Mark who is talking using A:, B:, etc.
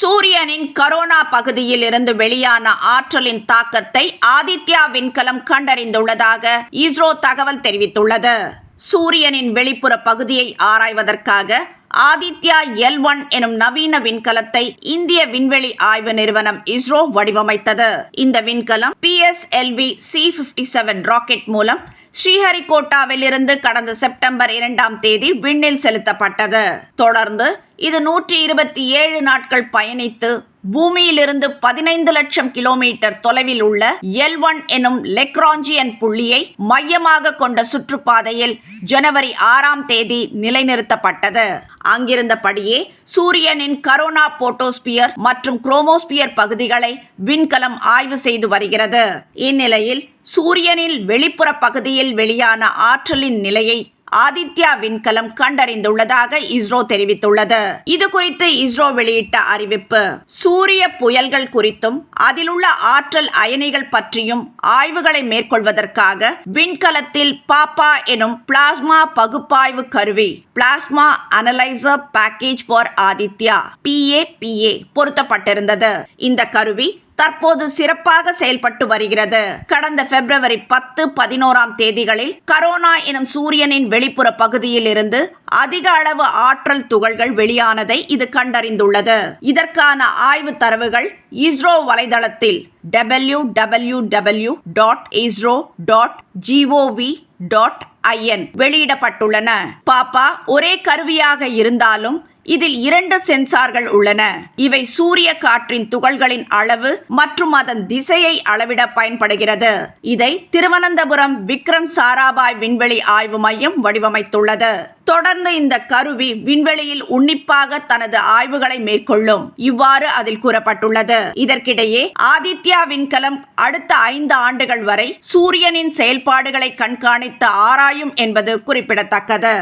A: சூரியனின் கரோனா பகுதியில் இருந்து வெளியான ஆற்றலின் தாக்கத்தை ஆதித்யா விண்கலம் கண்டறிந்துள்ளதாக இஸ்ரோ தகவல் தெரிவித்துள்ளது. சூரியனின் வெளிப்புற பகுதியை ஆராய்வதற்காக ஆதித்யா எல் ஒன் எனும் நவீன விண்கலத்தை இந்திய விண்வெளி ஆய்வு நிறுவனம் இஸ்ரோ வடிவமைத்தது. இந்த விண்கலம் PSLV C fifty seven rocket மூலம் ஸ்ரீஹரிகோட்டாவில் இருந்து கடந்த செப்டம்பர் இரண்டாம் தேதி விண்ணில் செலுத்தப்பட்டது. தொடர்ந்து இது நூற்றி இருபத்தி ஏழு நாட்கள் பயணித்து பூமியிலிருந்து பதினைந்து லட்சம் கிலோமீட்டர் தொலைவில் உள்ள எல் ஒன் எனும் லெக்ராஞ்சியன் புள்ளியை மையமாக கொண்ட சுற்றுப்பாதையில் ஜனவரி ஆறாம் தேதி நிலைநிறுத்தப்பட்டது. அங்கிருந்தபடியே சூரியனின் கரோனா போட்டோஸ்பியர் மற்றும் குரோமோஸ்பியர் பகுதிகளை விண்கலம் ஆய்வு செய்து வருகிறது. இந்நிலையில் சூரியனில் வெளிப்புற பகுதியில் வெளியான ஆற்றலின் நிலையை ஆதித்யா விண்கலம் கண்டறிந்துள்ளதாக இஸ்ரோ தெரிவித்துள்ளது. இது குறித்து இஸ்ரோ வெளியிட்ட அறிவிப்பு சூரிய புயல்கள் குறித்தும் அதிலுள்ள ஆற்றல் அயனிகள் பற்றியும் ஆய்வுகளை மேற்கொள்வதற்காக விண்கலத்தில் பாப்பா எனும் பிளாஸ்மா பகுப்பாய்வு கருவி plasma analyser package for Aditya PAPA பொருத்தப்பட்டிருந்தது. இந்த கருவி தற்போது சிறப்பாக செயல்பட்டு வருகிறது. கடந்த பிப்ரவரி பத்து பதினோராம் தேதிகளில் கரோனா எனும் சூரியனின் வெளிப்புற பகுதியில் இருந்து அதிக அளவு ஆற்றல் துகள்கள் வெளியானதை இது கண்டறிந்துள்ளது. இதற்கான ஆய்வு தரவுகள் இஸ்ரோ வலைதளத்தில் W W W dot ISRO dot G O V dot I N வெளியிடப்பட்டுள்ளன. பாப்பா ஒரே கருவியாக இருந்தாலும் இதில் இரண்டு சென்சார்கள் உள்ளன. இவை சூரிய காற்றின் துகள்களின் அளவு மற்றும் அதன் திசையை அளவிட பயன்படுகிறது. இதை திருவனந்தபுரம் விக்ரம் சாராபாய் விண்வெளி ஆய்வு மையம் வடிவமைத்துள்ளது. தொடர்ந்து இந்த கருவி விண்வெளியில் உன்னிப்பாக தனது ஆய்வுகளை மேற்கொள்ளும். இவ்வாறு அதில் கூறப்பட்டுள்ளது. இதற்கிடையே ஆதித்யா விண்கலம் அடுத்த ஐந்து ஆண்டுகள் வரை சூரியனின் செயல்பாடுகளை கண்காணித்து ஆராயும் என்பது குறிப்பிடத்தக்கது.